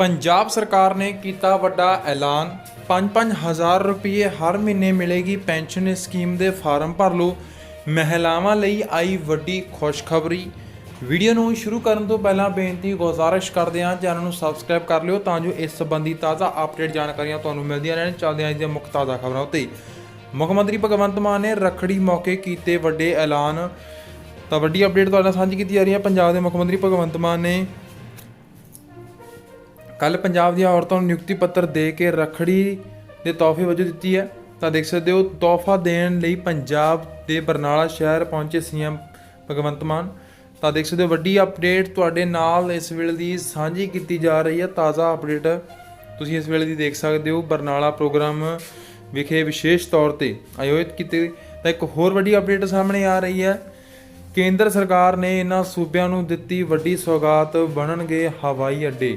ਪੰਜਾਬ ਸਰਕਾਰ ਨੇ ਕੀਤਾ ਵੱਡਾ ਐਲਾਨ। 5-5000 ਰੁਪਏ ਹਰ ਮਹੀਨੇ ਮਿਲੇਗੀ ਪੈਨਸ਼ਨ ਸਕੀਮ ਦੇ ਫਾਰਮ ਭਰ ਲਓ। ਮਹਿਲਾਵਾਂ ਲਈ ਆਈ ਵੱਡੀ ਖੁਸ਼ਖਬਰੀ। ਵੀਡੀਓ ਨੂੰ ਸ਼ੁਰੂ ਕਰਨ ਤੋਂ ਪਹਿਲਾਂ ਬੇਨਤੀ, ਗੁਜ਼ਾਰਿਸ਼ ਕਰਦੇ ਹਾਂ, ਚੈਨਲ ਨੂੰ ਸਬਸਕ੍ਰਾਈਬ ਕਰ ਲਿਓ ਤਾਂ ਜੋ ਇਸ ਸੰਬੰਧੀ ਤਾਜ਼ਾ ਅਪਡੇਟ ਜਾਣਕਾਰੀਆਂ ਤੁਹਾਨੂੰ ਮਿਲਦੀਆਂ ਰਹਿਣ। ਚੱਲਦੇ ਹਾਂ ਅੱਜ ਦੀਆਂ ਮੁੱਖ ਤਾਜ਼ਾ ਖਬਰਾਂ ਉੱਤੇ। ਮੁੱਖ ਮੰਤਰੀ ਭਗਵੰਤ ਮਾਨ ਨੇ ਰੱਖੜੀ ਮੌਕੇ ਕੀਤੇ ਵੱਡੇ ਐਲਾਨ। ਤਾਂ ਵੱਡੀ ਅਪਡੇਟ ਤੁਹਾਡੇ ਨਾਲ ਸਾਂਝੀ ਕੀਤੀ ਜਾ ਰਹੀ ਹੈ। ਪੰਜਾਬ ਦੇ ਮੁੱਖ ਮੰਤਰੀ ਭਗਵੰਤ ਮਾਨ ਨੇ ਕੱਲ ਪੰਜਾਬ ਦੀਆਂ ਔਰਤਾਂ ਨੂੰ ਨਿਯੁਕਤੀ ਪੱਤਰ ਦੇ ਕੇ ਰੱਖੜੀ ਦੇ ਤੋਹਫੇ ਵਜੋਂ ਦਿੱਤੀ ਹੈ। ਤਾਂ ਦੇਖ ਸਕਦੇ ਹੋ, ਤੋਹਫਾ ਦੇਣ ਲਈ ਪੰਜਾਬ ਦੇ ਬਰਨਾਲਾ ਸ਼ਹਿਰ ਪਹੁੰਚੇ ਸੀਐਮ ਭਗਵੰਤ ਮਾਨ। ਤਾਂ ਦੇਖ ਸਕਦੇ ਹੋ, ਵੱਡੀ ਅਪਡੇਟ ਤੁਹਾਡੇ ਨਾਲ ਇਸ ਵੇਲੇ ਦੀ ਸਾਂਝੀ ਕੀਤੀ ਜਾ ਰਹੀ ਹੈ। ਤਾਜ਼ਾ ਅਪਡੇਟ ਤੁਸੀਂ ਇਸ ਵੇਲੇ ਦੀ ਦੇਖ ਸਕਦੇ ਹੋ, ਬਰਨਾਲਾ ਪ੍ਰੋਗਰਾਮ ਵਿਖੇ ਵਿਸ਼ੇਸ਼ ਤੌਰ ਤੇ ਆਯੋਜਿਤ ਕੀਤੇ ਤਾਂ ਇੱਕ ਹੋਰ ਵੱਡੀ ਅਪਡੇਟ ਸਾਹਮਣੇ ਆ ਰਹੀ ਹੈ। ਕੇਂਦਰ ਸਰਕਾਰ ਨੇ ਇਹਨਾਂ ਸੂਬਿਆਂ ਨੂੰ ਦਿੱਤੀ ਵੱਡੀ ਸੌਗਾਤ, ਬਣਨਗੇ ਹਵਾਈ ਅੱਡੇ।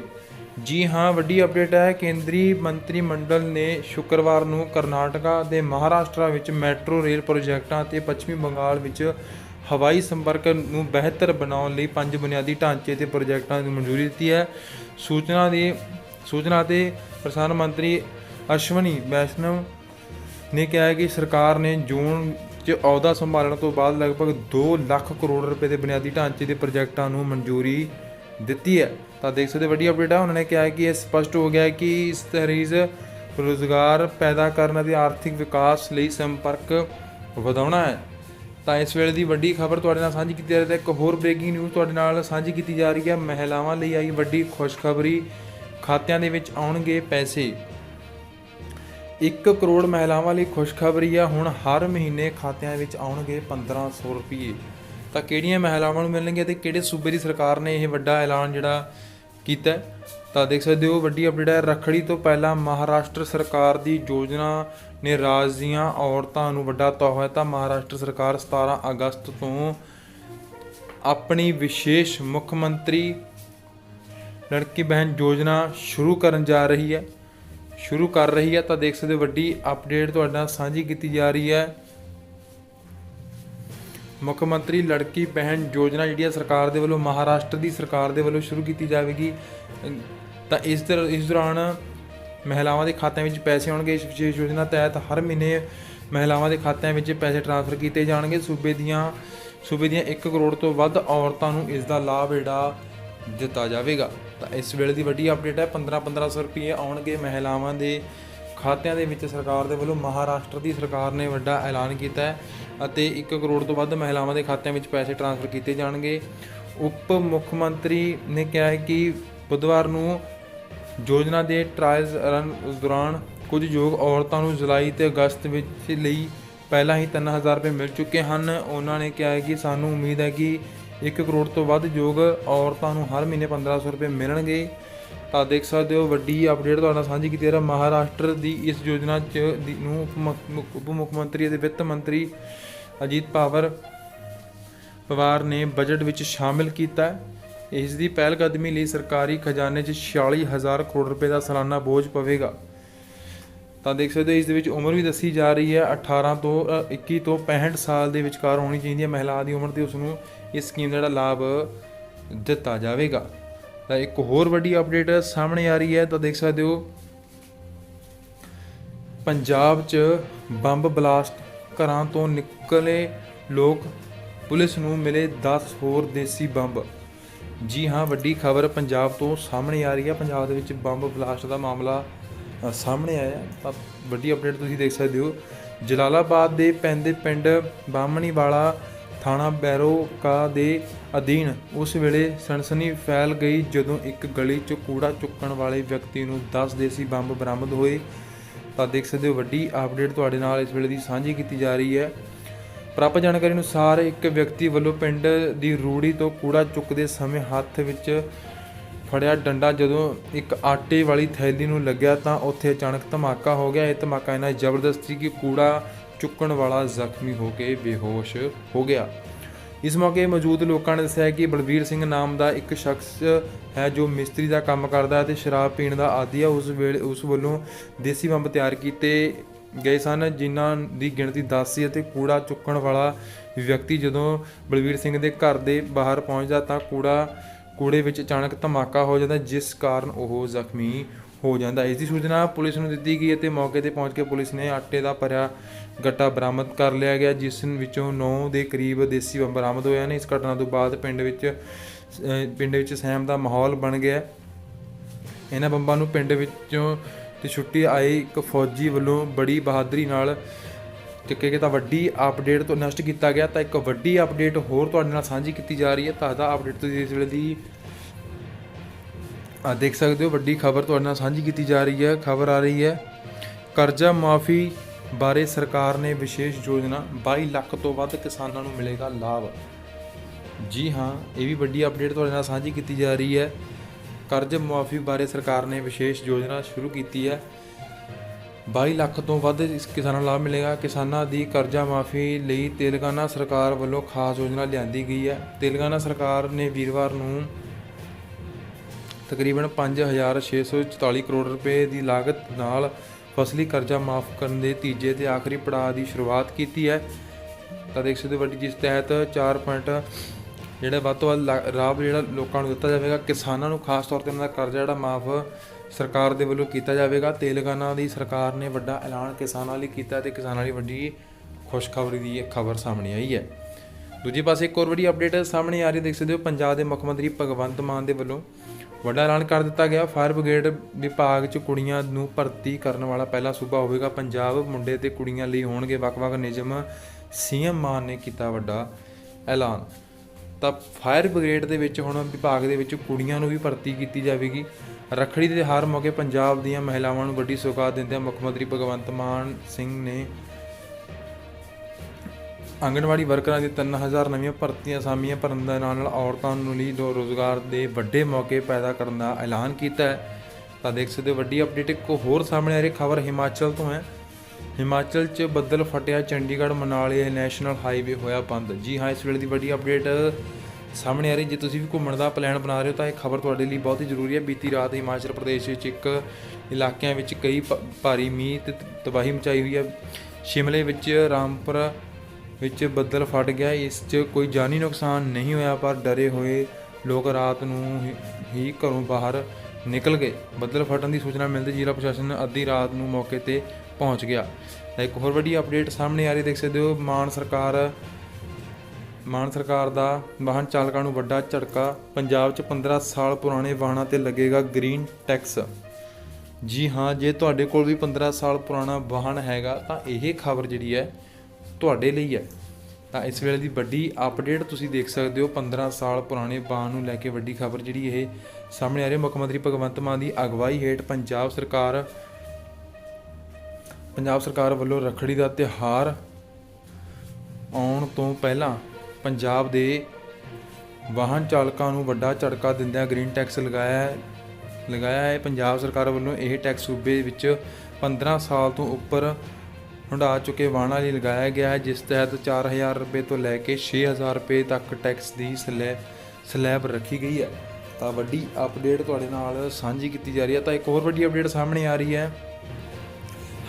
ਜੀ ਹਾਂ, ਵੱਡੀ ਅਪਡੇਟ ਹੈ। ਕੇਂਦਰੀ ਮੰਤਰੀ ਮੰਡਲ ਨੇ ਸ਼ੁੱਕਰਵਾਰ ਨੂੰ ਕਰਨਾਟਕਾ ਤੇ ਮਹਾਰਾਸ਼ਟਰ ਵਿੱਚ ਮੈਟਰੋ ਰੇਲ ਪ੍ਰੋਜੈਕਟਾਂ ਅਤੇ ਪੱਛਮੀ ਬੰਗਾਲ ਵਿੱਚ ਹਵਾਈ ਸੰਪਰਕ ਨੂੰ ਬਿਹਤਰ ਬਣਾਉਣ ਲਈ ਪੰਜ ਬੁਨਿਆਦੀ ਢਾਂਚੇ ਤੇ ਪ੍ਰੋਜੈਕਟਾਂ ਨੂੰ ਮਨਜ਼ੂਰੀ ਦਿੱਤੀ ਹੈ। ਸੂਚਨਾ ਦੀ, ਸੂਚਨਾ ਤੇ ਪ੍ਰਸਾਰਣ ਮੰਤਰੀ ਅਸ਼ਵਨੀ ਵੈਸ਼ਨਵ ਨੇ ਕਿਹਾ ਹੈ ਕਿ ਸਰਕਾਰ ਨੇ ਜੂਨ 'ਚ ਅਹੁਦਾ ਸੰਭਾਲਣ ਤੋਂ ਬਾਅਦ ਲਗਭਗ 2 ਲੱਖ ਕਰੋੜ ਰੁਪਏ ਦੇ ਬੁਨਿਆਦੀ ਢਾਂਚੇ ਦੇ ਪ੍ਰੋਜੈਕਟਾਂ ਨੂੰ ਮਨਜ਼ੂਰੀ ਦਿੱਤੀ ਹੈ। ਤਾਂ ਦੇਖ ਸਕਦੇ ਵੱਡੀ ਅਪਡੇਟ ਹੈ ਉਹਨਾਂ ਨੇ ਕਿਹਾ ਹੈ ਕਿ ਇਹ ਸਪਸ਼ਟ ਹੋ ਗਿਆ ਹੈ ਕਿ ਇਸ ਤਹਿਰੀਜ਼ ਰੋਜ਼ਗਾਰ ਪੈਦਾ ਕਰਨ ਅਤੇ ਆਰਥਿਕ ਵਿਕਾਸ ਲਈ ਸੰਪਰਕ ਵਧਾਉਣਾ ਹੈ। ਤਾਂ ਇਸ ਵੇਲੇ ਦੀ ਵੱਡੀ ਖਬਰ ਤੁਹਾਡੇ ਨਾਲ ਸਾਂਝੀ ਕੀਤੀ ਜਾ ਰਹੀ ਹੈ ਇੱਕ ਹੋਰ ਬ੍ਰੇਕਿੰਗ ਨਿਊਜ਼ ਤੁਹਾਡੇ ਨਾਲ ਸਾਂਝੀ ਕੀਤੀ ਜਾ ਰਹੀ ਹੈ। ਮਹਿਲਾਵਾਂ ਲਈ ਆਈ ਵੱਡੀ ਖੁਸ਼ਖਬਰੀ। ਖਾਤਿਆਂ ਦੇ ਵਿੱਚ ਆਉਣਗੇ ਪੈਸੇ। 1 ਕਰੋੜ ਮਹਿਲਾਵਾਂ ਲਈ ਖੁਸ਼ਖਬਰੀ ਆ। ਹੁਣ ਹਰ ਮਹੀਨੇ ਖਾਤਿਆਂ ਵਿੱਚ ਆਉਣਗੇ 1500 ਰੁਪਏ। ਤਾਂ ਕਿਹੜੀਆਂ ਮਹਿਲਾਵਾਂ ਨੂੰ ਮਿਲਣਗੇ ਤੇ ਕਿਹੜੇ ਸੂਬੇ ਦੀ ਸਰਕਾਰ ਨੇ ਇਹ ਵੱਡਾ ਐਲਾਨ ਜਿਹੜਾ ਕੀਤਾ ਤਾਂ ਦੇਖ ਸਕਦੇ ਹੋ, ਵੱਡੀ ਅਪਡੇਟ ਹੈ, ਰੱਖੜੀ ਤੋਂ ਪਹਿਲਾਂ ਮਹਾਰਾਸ਼ਟਰ ਸਰਕਾਰ ਦੀ ਯੋਜਨਾ ਨੇ ਰਾਜ ਦੀਆਂ ਔਰਤਾਂ ਨੂੰ ਵੱਡਾ ਤੋਹਫਾ ਦਿੱਤਾ ਮਹਾਰਾਸ਼ਟਰ ਸਰਕਾਰ 17 ਅਗਸਤ ਤੋਂ ਆਪਣੀ ਵਿਸ਼ੇਸ਼ ਮੁੱਖ ਮੰਤਰੀ ਲੜਕੀ ਬਹਿਨ ਯੋਜਨਾ ਸ਼ੁਰੂ ਕਰਨ ਜਾ ਰਹੀ ਹੈ। ਸ਼ੁਰੂ ਕਰ ਰਹੀ ਹੈ ਤਾਂ ਦੇਖ ਸਕਦੇ ਹੋ, ਵੱਡੀ ਅਪਡੇਟ ਤੁਹਾਡੇ ਨਾਲ ਸਾਂਝੀ ਕੀਤੀ ਜਾ ਰਹੀ ਹੈ। ਮੁੱਖ ਮੰਤਰੀ ਲੜਕੀ ਬਹਿਨ ਯੋਜਨਾ ਜਿਹੜੀ ਹੈ ਸਰਕਾਰ ਦੇ ਵੱਲੋਂ, ਮਹਾਰਾਸ਼ਟਰ ਦੀ ਸਰਕਾਰ ਦੇ ਵੱਲੋਂ ਸ਼ੁਰੂ ਕੀਤੀ ਜਾਵੇਗੀ। ਤਾਂ ਇਸ ਦਰ, ਇਸ ਦੌਰਾਨ ਮਹਿਲਾਵਾਂ ਦੇ ਖਾਤਿਆਂ ਵਿੱਚ ਪੈਸੇ ਆਉਣਗੇ। ਇਸ ਵਿਸ਼ੇਸ਼ ਯੋਜਨਾ ਤਹਿਤ ਹਰ ਮਹੀਨੇ ਮਹਿਲਾਵਾਂ ਦੇ ਖਾਤਿਆਂ ਵਿੱਚ ਪੈਸੇ ਟ੍ਰਾਂਸਫਰ ਕੀਤੇ ਜਾਣਗੇ। ਸੂਬੇ ਦੀਆਂ ਸੂਬੇ ਦੀਆਂ 1 ਕਰੋੜ ਤੋਂ ਵੱਧ ਔਰਤਾਂ ਨੂੰ ਇਸ ਦਾ ਲਾਭ ਜਿਹੜਾ ਦਿੱਤਾ ਜਾਵੇਗਾ। ਤਾਂ ਇਸ ਵੇਲੇ ਦੀ ਵੱਡੀ ਅਪਡੇਟ ਹੈ 15 1500 ਰੁਪਏ ਆਉਣਗੇ ਮਹਿਲਾਵਾਂ ਦੇ ਖਾਤਿਆਂ ਦੇ ਵਿੱਚ ਸਰਕਾਰ ਦੇ ਵੱਲੋਂ ਮਹਾਰਾਸ਼ਟਰ ਦੀ ਸਰਕਾਰ ਨੇ ਵੱਡਾ ਐਲਾਨ ਕੀਤਾ ਹੈ ਅਤੇ 1 ਕਰੋੜ ਤੋਂ ਵੱਧ ਮਹਿਲਾਵਾਂ ਦੇ ਖਾਤਿਆਂ ਵਿੱਚ ਪੈਸੇ ਟ੍ਰਾਂਸਫਰ ਕੀਤੇ ਜਾਣਗੇ। ਉਪ ਮੁੱਖ ਮੰਤਰੀ ਨੇ ਕਿਹਾ ਹੈ ਕਿ ਬੁੱਧਵਾਰ ਨੂੰ ਯੋਜਨਾ ਦੇ ਟ੍ਰਾਇਲਸ ਰਨ ਦੌਰਾਨ ਕੁਝ ਯੋਗ ਔਰਤਾਂ ਨੂੰ ਜੁਲਾਈ ਤੇ ਅਗਸਤ ਵਿੱਚ ਲਈ ਪਹਿਲਾਂ ਹੀ 3000 ਰੁਪਏ ਮਿਲ ਚੁੱਕੇ ਹਨ। ਉਹਨਾਂ ਨੇ ਕਿਹਾ ਹੈ ਕਿ ਸਾਨੂੰ ਉਮੀਦ ਹੈ ਕਿ 1 ਕਰੋੜ ਤੋਂ ਵੱਧ ਯੋਗ ਔਰਤਾਂ ਨੂੰ ਹਰ ਮਹੀਨੇ 1500 ਰੁਪਏ ਮਿਲਣਗੇ। ਤਾਂ ਦੇਖ ਸਕਦੇ ਹੋ ਵੱਡੀ ਅਪਡੇਟ ਤੁਹਾਡੇ ਨਾਲ ਸਾਂਝੀ ਕੀਤੀ ਜਾ ਰਹੀ। ਮਹਾਰਾਸ਼ਟਰ ਦੀ ਇਸ ਯੋਜਨਾ ਚ ਦੀ ਨੂੰ ਉਪ ਮੁੱਖ- ਉਪ ਮੁੱਖ ਮੰਤਰੀ ਅਤੇ ਵਿੱਤ ਮੰਤਰੀ ਅਜੀਤ ਪਾਵਰ ਪਵਾਰ ਨੇ ਬਜਟ ਵਿੱਚ ਸ਼ਾਮਿਲ ਕੀਤਾ ਹੈ। ਇਸ ਦੀ ਪਹਿਲ ਕਦਮੀ ਲਈ ਸਰਕਾਰੀ ਖਜ਼ਾਨੇ 'ਚ 46000 ਕਰੋੜ ਰੁਪਏ ਦਾ ਸਾਲਾਨਾ ਬੋਝ ਪਵੇਗਾ। ਤਾਂ ਦੇਖ ਸਕਦੇ ਹੋ ਇਸ ਦੇ ਵਿੱਚ ਉਮਰ ਵੀ ਦੱਸੀ ਜਾ ਰਹੀ ਹੈ। 18 ਤੋਂ ਅ, 21 ਤੋਂ 65 ਸਾਲ ਦੇ ਵਿਚਕਾਰ ਹੋਣੀ ਚਾਹੀਦੀ ਹੈ। ਮਹਿਲਾ ਦੀ ਉਮਰ ਤੇ ਉਸ ਨੂੰ ਇਸ ਸਕੀਮ ਦਾ ਜਿਹੜਾ ਲਾਭ ਦਿੱਤਾ ਜਾਵੇਗਾ। ਤਾਂ ਇੱਕ ਹੋਰ ਵੱਡੀ ਅਪਡੇਟ ਸਾਹਮਣੇ ਆ ਰਹੀ ਹੈ, ਤਾਂ ਦੇਖ ਸਕਦੇ ਹੋ। ਪੰਜਾਬ 'ਚ ਬੰਬ ਬਲਾਸਟ, ਘਰਾਂ ਤੋਂ ਨਿਕਲੇ ਲੋਕ ਪੁਲਿਸ ਨੂੰ ਮਿਲੇ 10 ਹੋਰ ਦੇਸੀ ਬੰਬ। ਜੀ ਹਾਂ, ਵੱਡੀ ਖਬਰ ਪੰਜਾਬ ਤੋਂ ਸਾਹਮਣੇ ਆ ਰਹੀ ਹੈ। ਪੰਜਾਬ ਦੇ ਵਿੱਚ ਬੰਬ ਬਲਾਸਟ ਦਾ ਮਾਮਲਾ ਸਾਹਮਣੇ ਆਇਆ। ਤਾਂ ਵੱਡੀ ਅਪਡੇਟ ਤੁਸੀਂ ਦੇਖ ਸਕਦੇ ਹੋ। ਜਲਾਲਾਬਾਦ ਦੇ ਪੈਂਦੇ ਪਿੰਡ ਬਾਹਮਣੀ ਵਾਲਾ ਥਾਣਾ ਬੈਰੋਕਾ ਦੇ ਅਧੀਨ ਉਸ ਵੇਲੇ ਸਨਸਨੀ ਫੈਲ ਗਈ ਜਦੋਂ ਇੱਕ ਗਲੀ 'ਚ ਕੂੜਾ ਚੁੱਕਣ ਵਾਲੇ ਵਿਅਕਤੀ ਨੂੰ 10 ਦੇਸੀ ਬੰਬ ਬਰਾਮਦ ਹੋਏ। ਤਾਂ ਦੇਖ ਸਕਦੇ ਹੋ, ਵੱਡੀ ਅਪਡੇਟ ਤੁਹਾਡੇ ਨਾਲ ਇਸ ਵੇਲੇ ਦੀ ਸਾਂਝੀ ਕੀਤੀ ਜਾ ਰਹੀ ਹੈ। ਪ੍ਰਾਪਤ ਜਾਣਕਾਰੀ ਅਨੁਸਾਰ ਇੱਕ ਵਿਅਕਤੀ ਵੱਲੋਂ ਪਿੰਡ ਦੀ ਰੂੜੀ ਤੋਂ ਕੂੜਾ ਚੁੱਕਦੇ ਸਮੇਂ ਹੱਥ ਵਿੱਚ ਫੜਿਆ ਡੰਡਾ ਜਦੋਂ ਇੱਕ ਆਟੇ ਵਾਲੀ ਥੈਲੀ ਨੂੰ ਲੱਗਿਆ ਤਾਂ ਉੱਥੇ ਅਚਾਨਕ ਧਮਾਕਾ ਹੋ ਗਿਆ। ਇਹ ਧਮਾਕਾ ਇੰਨਾ ਜ਼ਬਰਦਸਤ ਸੀ ਕਿ ਕੂੜਾ ਚੁੱਕਣ ਵਾਲਾ ਜ਼ਖਮੀ ਹੋ ਕੇ ਬੇਹੋਸ਼ ਹੋ ਗਿਆ। ਇਸ ਮੌਕੇ ਮੌਜੂਦ ਲੋਕਾਂ ਨੇ ਦੱਸਿਆ ਕਿ ਬਲਵੀਰ ਸਿੰਘ ਨਾਮ ਦਾ ਇੱਕ ਸ਼ਖਸ ਹੈ ਜੋ ਮਿਸਤਰੀ ਦਾ ਕੰਮ ਕਰਦਾ ਅਤੇ ਸ਼ਰਾਬ ਪੀਣ ਦਾ ਆਦੀ ਹੈ। ਉਸ ਵੇਲੇ ਉਸ ਵੱਲੋਂ ਦੇਸੀ ਬੰਬ ਤਿਆਰ ਕੀਤੇ ਗਏ ਸਨ, ਜਿਨ੍ਹਾਂ ਦੀ ਗਿਣਤੀ 10 ਸੀ ਅਤੇ ਕੂੜਾ ਚੁੱਕਣ ਵਾਲਾ ਵਿਅਕਤੀ ਜਦੋਂ ਬਲਵੀਰ ਸਿੰਘ ਦੇ ਘਰ ਦੇ ਬਾਹਰ ਪਹੁੰਚਦਾ ਤਾਂ ਕੂੜਾ ਕੂੜੇ ਵਿੱਚ ਅਚਾਨਕ ਧਮਾਕਾ ਹੋ ਜਾਂਦਾ, ਜਿਸ ਕਾਰਨ ਉਹ ਜ਼ਖਮੀ ਹੋ ਜਾਂਦਾ। ਇਸ ਦੀ ਸੂਚਨਾ ਪੁਲਿਸ ਨੂੰ ਦਿੱਤੀ ਗਈ ਅਤੇ ਮੌਕੇ ਤੇ ਪਹੁੰਚ ਕੇ ਪੁਲਿਸ ਨੇ ਆਟੇ ਦਾ ਭਰਿਆ ਗੱਟਾ ਬਰਾਮਦ ਕਰ ਲਿਆ ਗਿਆ, ਜਿਸ ਵਿੱਚੋਂ 9 ਦੇ ਕਰੀਬ ਦੇਸੀ ਬੰਬ ਬਰਾਮਦ ਹੋਏ ਹਨ ਇਸ ਘਟਨਾ ਤੋਂ ਬਾਅਦ ਪਿੰਡ ਵਿੱਚ ਪਿੰਡ ਵਿੱਚ ਸਹਿਮ ਦਾ ਮਾਹੌਲ ਬਣ ਗਿਆ। ਇਹਨਾਂ ਬੰਬਾਂ ਨੂੰ ਪਿੰਡ ਵਿੱਚੋਂ ਤੇ ਛੁੱਟੀ ਆਏ ਇੱਕ ਫੌਜੀ ਵੱਲੋਂ ਬੜੀ ਬਹਾਦਰੀ ਨਾਲ ਚੱਕੇ ਗਏ। ਤਾਂ ਵੱਡੀ ਅਪਡੇਟ ਤੋਂ ਨਸ਼ਟ ਕੀਤਾ ਗਿਆ। ਤਾਂ ਇੱਕ ਵੱਡੀ ਅਪਡੇਟ ਹੋਰ ਤੁਹਾਡੇ ਨਾਲ ਸਾਂਝੀ ਕੀਤੀ ਜਾ ਰਹੀ ਹੈ। ਤਾਜ਼ਾ ਅਪਡੇਟ ਤੁਸੀਂ ਇਸ ਵੇਲੇ ਦੀ ਆ ਦੇਖ ਸਕਦੇ ਹੋ। ਵੱਡੀ ਖਬਰ ਤੁਹਾਡੇ ਨਾਲ ਸਾਂਝੀ ਕੀਤੀ ਜਾ ਰਹੀ ਹੈ। ਖਬਰ ਆ ਰਹੀ ਹੈ, ਕਰਜ਼ਾ ਮਾਫੀ ਬਾਰੇ ਸਰਕਾਰ ਨੇ ਵਿਸ਼ੇਸ਼ ਯੋਜਨਾ 22 ਲੱਖ ਤੋਂ ਵੱਧ ਕਿਸਾਨਾਂ ਨੂੰ ਮਿਲੇਗਾ ਲਾਭ। ਜੀ ਹਾਂ, ਇਹ ਵੀ ਵੱਡੀ ਅਪਡੇਟ ਤੁਹਾਡੇ ਨਾਲ ਸਾਂਝੀ ਕੀਤੀ ਜਾ ਰਹੀ ਹੈ। ਕਰਜ਼ ਮੁਆਫੀ ਬਾਰੇ ਸਰਕਾਰ ਨੇ ਵਿਸ਼ੇਸ਼ ਯੋਜਨਾ ਸ਼ੁਰੂ ਕੀਤੀ ਹੈ। 22 ਲੱਖ ਤੋਂ ਵੱਧ ਇਸ ਕਿਸਾਨਾਂ ਨੂੰ ਲਾਭ ਮਿਲੇਗਾ। ਕਿਸਾਨਾਂ ਦੀ ਕਰਜ਼ਾ ਮਾਫੀ ਲਈ ਤੇਲੰਗਾਨਾ ਸਰਕਾਰ ਵੱਲੋਂ ਖਾਸ ਯੋਜਨਾ ਲਿਆਂਦੀ ਗਈ ਹੈ। ਤੇਲੰਗਾਨਾ ਸਰਕਾਰ ਨੇ ਵੀਰਵਾਰ ਨੂੰ ਤਕਰੀਬਨ 5644 ਕਰੋੜ ਰੁਪਏ ਦੀ ਲਾਗਤ ਨਾਲ ਫਸਲੀ ਕਰਜ਼ਾ ਮਾਫ ਕਰਨ ਦੇ ਤੀਜੇ ਤੇ ਆਖਰੀ ਪੜਾਅ ਦੀ ਸ਼ੁਰੂਆਤ ਕੀਤੀ ਹੈ। ਤਾਂ ਦੇਖ ਸਕਦੇ ਹੋ ਵੱਡੀ ਜਿਸ ਤਹਿਤ 4 ਪੁਆਇੰਟ ਜਿਹੜਾ ਵੱਧ ਤੋਂ ਵੱਧ ਲਾ- ਲਾਭ ਜਿਹੜਾ ਲੋਕਾਂ ਨੂੰ ਦਿੱਤਾ ਜਾਵੇਗਾ ਕਿਸਾਨਾਂ ਨੂੰ ਖਾਸ ਤੌਰ ਤੇ ਉਹਨਾਂ ਦਾ ਕਰਜ਼ਾ ਜਿਹੜਾ ਮਾਫ ਸਰਕਾਰ ਦੇ ਵੱਲੋਂ ਕੀਤਾ ਜਾਵੇਗਾ। ਤੇਲੰਗਾਨਾ ਦੀ ਸਰਕਾਰ ਨੇ ਵੱਡਾ ਐਲਾਨ ਕਿਸਾਨਾਂ ਲਈ ਕੀਤਾ ਤੇ ਕਿਸਾਨਾਂ ਲਈ ਵੱਡੀ ਖੁਸ਼ਖਬਰੀ ਦੀ ਇਹ ਖਬਰ ਸਾਹਮਣੇ ਆਈ ਹੈ। ਦੂਜੇ ਪਾਸੇ ਇੱਕ ਹੋਰ ਵੱਡੀ ਅਪਡੇਟ ਸਾਹਮਣੇ ਆ ਰਹੀ ਹੈ, ਦੇਖ ਸਕਦੇ ਹੋ ਪੰਜਾਬ ਦੇ ਮੁੱਖ ਮੰਤਰੀ ਭਗਵੰਤ ਮਾਨ ਦੇ ਵੱਲੋਂ ਵੱਡਾ ਐਲਾਨ ਕਰ ਦਿੱਤਾ ਗਿਆ। ਫਾਇਰ ਬ੍ਰਿਗੇਡ ਵਿਭਾਗ 'ਚ ਕੁੜੀਆਂ ਨੂੰ ਭਰਤੀ ਕਰਨ ਵਾਲਾ ਪਹਿਲਾ ਸੂਬਾ ਹੋਵੇਗਾ। ਪੰਜਾਬ ਮੁੰਡੇ ਤੇ ਕੁੜੀਆਂ ਲਈ ਹੋਣਗੇ ਵੱਖ-ਵੱਖ ਨਿਯਮ। ਸੀਐਮ ਮਾਨ ਨੇ ਕੀਤਾ ਵੱਡਾ ਐਲਾਨ। ਤਾਂ ਫਾਇਰ ਬ੍ਰਿਗੇਡ ਦੇ ਵਿੱਚ ਹੁਣ ਵਿਭਾਗ ਦੇ ਵਿੱਚ ਕੁੜੀਆਂ ਨੂੰ ਵੀ ਭਰਤੀ ਕੀਤੀ ਜਾਵੇਗੀ। ਰੱਖੜੀ ਦੇ ਹਰ ਮੌਕੇ ਪੰਜਾਬ ਦੀਆਂ ਮਹਿਲਾਵਾਂ ਨੂੰ ਵੱਡੀ ਸੌਗਾਤ ਦਿੰਦਿਆਂ ਮੁੱਖ ਮੰਤਰੀ ਭਗਵੰਤ ਮਾਨ ਸਿੰਘ ਨੇ ਆਂਗਣਵਾੜੀ ਵਰਕਰਾਂ ਦੀ 3000 ਨਵੀਆਂ ਭਰਤੀਆਂ ਅਸਾਮੀਆਂ ਭਰਨ ਦੇ ਨਾਲ ਨਾਲ ਔਰਤਾਂ ਨੂੰ ਲਈ ਦੋ ਰੋਜ਼ਗਾਰ ਦੇ ਵੱਡੇ ਮੌਕੇ ਪੈਦਾ ਕਰਨ ਦਾ ਐਲਾਨ ਕੀਤਾ ਹੈ। ਤਾਂ ਦੇਖ ਸਕਦੇ ਹੋ, ਵੱਡੀ ਅਪਡੇਟ ਇੱਕ ਹੋਰ ਸਾਹਮਣੇ ਆ ਰਹੀ ਖਬਰ, ਹਿਮਾਚਲ ਤੋਂ ਹੈ। ਹਿਮਾਚਲ 'ਚ ਬੱਦਲ ਫਟਿਆ, ਚੰਡੀਗੜ੍ਹ, ਮਨਾਲੀ ਨੈਸ਼ਨਲ ਹਾਈਵੇ ਹੋਇਆ ਬੰਦ। ਜੀ ਹਾਂ, ਇਸ ਵੇਲੇ ਦੀ ਵੱਡੀ ਅਪਡੇਟ ਸਾਹਮਣੇ ਆ ਰਹੀ, ਜੇ ਤੁਸੀਂ ਵੀ ਘੁੰਮਣ ਦਾ ਪਲਾਨ ਬਣਾ ਰਹੇ ਹੋ ਤਾਂ ਇਹ ਖਬਰ ਤੁਹਾਡੇ ਲਈ ਬਹੁਤ ਹੀ ਜ਼ਰੂਰੀ ਹੈ। ਬੀਤੀ ਰਾਤ ਹਿਮਾਚਲ ਪ੍ਰਦੇਸ਼ ਵਿੱਚ ਇੱਕ ਇਲਾਕਿਆਂ ਵਿੱਚ ਕਈ ਭ- ਭਾਰੀ ਮੀਂਹ ਤੇ ਤਬਾਹੀ ਮਚਾਈ ਹੋਈ ਹੈ। ਸ਼ਿਮਲੇ ਵਿੱਚ ਰਾਮਪੁਰ ਵਿੱਚ ਬੱਦਲ ਫਟ ਗਿਆ। ਇਸ 'ਚ ਕੋਈ ਜਾਨੀ ਨੁਕਸਾਨ ਨਹੀਂ ਹੋਇਆ, ਪਰ ਡਰੇ ਹੋਏ ਲੋਕ ਰਾਤ ਨੂੰ ਹੀ- ਘਰੋਂ ਬਾਹਰ ਨਿਕਲ ਗਏ। ਬੱਦਲ ਫਟਣ ਦੀ ਸੂਚਨਾ ਮਿਲਦੇ ਜ਼ਿਲ੍ਹਾ ਪ੍ਰਸ਼ਾਸਨ ਅੱਧੀ ਰਾਤ ਨੂੰ ਮੌਕੇ ਤੇ ਪਹੁੰਚ ਗਿਆ। ਇੱਕ ਹੋਰ ਵੱਡੀ ਅਪਡੇਟ ਸਾਹਮਣੇ ਆ ਰਹੀ, ਦੇਖ ਸਕਦੇ ਹੋ, ਮਾਨ ਸਰਕਾਰ ਮਾਨ ਸਰਕਾਰ ਦਾ ਵਾਹਨ ਚਾਲਕਾਂ ਨੂੰ ਵੱਡਾ ਝਟਕਾ। ਪੰਜਾਬ 'ਚ 15 ਸਾਲ ਪੁਰਾਣੇ ਵਾਹਨਾਂ ਤੇ ਲੱਗੇਗਾ ਗ੍ਰੀਨ ਟੈਕਸ। ਜੀ ਹਾਂ, ਜੇ ਤੁਹਾਡੇ ਕੋਲ ਵੀ 15 ਸਾਲ ਪੁਰਾਣਾ ਵਾਹਨ ਹੈਗਾ, ਤਾਂ ਇਹ ਖਬਰ ਜਿਹੜੀ ਹੈ ਤੁਹਾਡੇ ਲਈ ਹੈ। ਤਾਂ ਇਸ ਵੇਲੇ ਦੀ ਵੱਡੀ ਅਪਡੇਟ ਤੁਸੀਂ ਦੇਖ ਸਕਦੇ ਹੋ। 15 ਸਾਲ ਪੁਰਾਣੇ ਵਾਹਨ ਨੂੰ ਲੈ ਕੇ ਵੱਡੀ ਖਬਰ ਜਿਹੜੀ ਇਹ ਸਾਹਮਣੇ ਆ ਰਹੀ ਹੈ। ਮੁੱਖ ਮੰਤਰੀ ਭਗਵੰਤ ਮਾਨ ਦੀ ਅਗਵਾਈ ਹੇਠ ਪੰਜਾਬ ਸਰਕਾਰ ਪੰਜਾਬ ਸਰਕਾਰ ਵੱਲੋਂ ਰੱਖੜੀ ਦਾ ਤਿਉਹਾਰ ਆਉਣ ਤੋਂ ਪਹਿਲਾਂ ਪੰਜਾਬ ਦੇ ਵਾਹਨ ਚਾਲਕਾਂ ਨੂੰ ਵੱਡਾ ਝਟਕਾ ਦਿੰਦਿਆਂ ਗ੍ਰੀਨ ਟੈਕਸ ਲਗਾਇਆ ਹੈ। ਲਗਾਇਆ ਹੈ। ਪੰਜਾਬ ਸਰਕਾਰ ਵੱਲੋਂ ਇਹ ਟੈਕਸ ਸੂਬੇ ਵਿੱਚ 15 ਸਾਲ ਤੋਂ ਉੱਪਰ ਹੰਢਾ ਚੁੱਕੇ ਵਾਹਨਾਂ ਲਈ ਲਗਾਇਆ ਗਿਆ ਹੈ, ਜਿਸ ਤਹਿਤ 4000 ਰੁਪਏ ਤੋਂ ਲੈ ਕੇ 6000 ਰੁਪਏ ਤੱਕ ਟੈਕਸ ਦੀ ਸਲੈ, ਸਲੈਬ ਰੱਖੀ ਗਈ ਹੈ। ਤਾਂ ਵੱਡੀ ਅਪਡੇਟ ਤੁਹਾਡੇ ਨਾਲ ਸਾਂਝੀ ਕੀਤੀ ਜਾ ਰਹੀ ਹੈ। ਤਾਂ ਇੱਕ ਹੋਰ ਵੱਡੀ ਅਪਡੇਟ ਸਾਹਮਣੇ ਆ ਰਹੀ ਹੈ।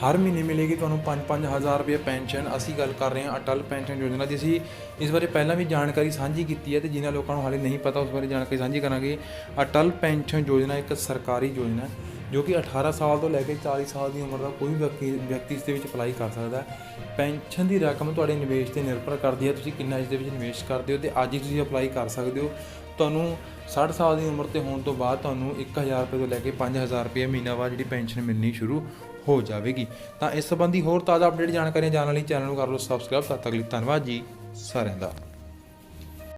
ਹਰ ਮਹੀਨੇ ਮਿਲੇਗੀ ਤੁਹਾਨੂੰ 5-5000 ਰੁਪਏ ਪੈਨਸ਼ਨ। ਅਸੀਂ ਗੱਲ ਕਰ ਰਹੇ ਹਾਂ ਅਟਲ ਪੈਨਸ਼ਨ ਯੋਜਨਾ ਦੀ। ਅਸੀਂ ਇਸ ਬਾਰੇ ਪਹਿਲਾਂ ਵੀ ਜਾਣਕਾਰੀ ਸਾਂਝੀ ਕੀਤੀ ਹੈ ਤੇ ਜਿਨ੍ਹਾਂ ਲੋਕਾਂ ਨੂੰ ਹਾਲੇ ਨਹੀਂ ਪਤਾ, ਉਸ ਬਾਰੇ ਜਾਣਕਾਰੀ ਸਾਂਝੀ ਕਰਾਂਗੇ। ਅਟਲ ਪੈਨਸ਼ਨ ਯੋਜਨਾ ਇੱਕ ਸਰਕਾਰੀ ਯੋਜਨਾ ਹੈ, ਜੋ ਕਿ 18 ਸਾਲ ਤੋਂ ਲੈ ਕੇ 40 ਸਾਲ ਦੀ ਉਮਰ ਦਾ ਕੋਈ ਵੀ ਵਿਅਕਤੀ ਵਿਅਕਤੀ ਇਸ ਦੇ ਵਿੱਚ ਅਪਲਾਈ ਕਰ ਸਕਦਾ ਹੈ। ਪੈਨਸ਼ਨ ਦੀ ਰਕਮ ਤੁਹਾਡੇ ਨਿਵੇਸ਼ ਤੇ ਨਿਰਭਰ ਕਰਦੀ ਹੈ। ਤੁਸੀਂ ਕਿੰਨਾ ਇਸ ਦੇ ਵਿੱਚ ਨਿਵੇਸ਼ ਕਰਦੇ ਹੋ ਤੇ ਅੱਜ ਹੀ ਤੁਸੀਂ ਅਪਲਾਈ ਕਰ ਸਕਦੇ ਹੋ। ਤੁਹਾਨੂੰ 60 ਸਾਲ ਦੀ ਉਮਰ ਤੇ ਹੋਣ ਤੋਂ ਬਾਅਦ ਤੁਹਾਨੂੰ 1000 ਰੁਪਏ ਤੋਂ ਲੈ ਕੇ 5000 ਰੁਪਏ ਮਹੀਨਾਵਾਰ ਜਿਹੜੀ ਪੈਨਸ਼ਨ ਮਿਲਣੀ ਸ਼ੁਰੂ ਹੋ ਜਾਵੇਗੀ। ਤਾਂ ਇਸ ਸੰਬੰਧੀ ਹੋਰ ਤਾਜ਼ਾ ਅਪਡੇਟ ਜਾਣਕਾਰੀਆਂ ਜਾਣਨ ਲਈ ਚੈਨਲ ਨੂੰ ਕਰ ਲਓ ਸਬਸਕ੍ਰਾਈਬ ਤਦ ਤੱਕ ਲਈ ਧੰਨਵਾਦ ਜੀ। ਸਾਰਿਆਂ ਦਾ।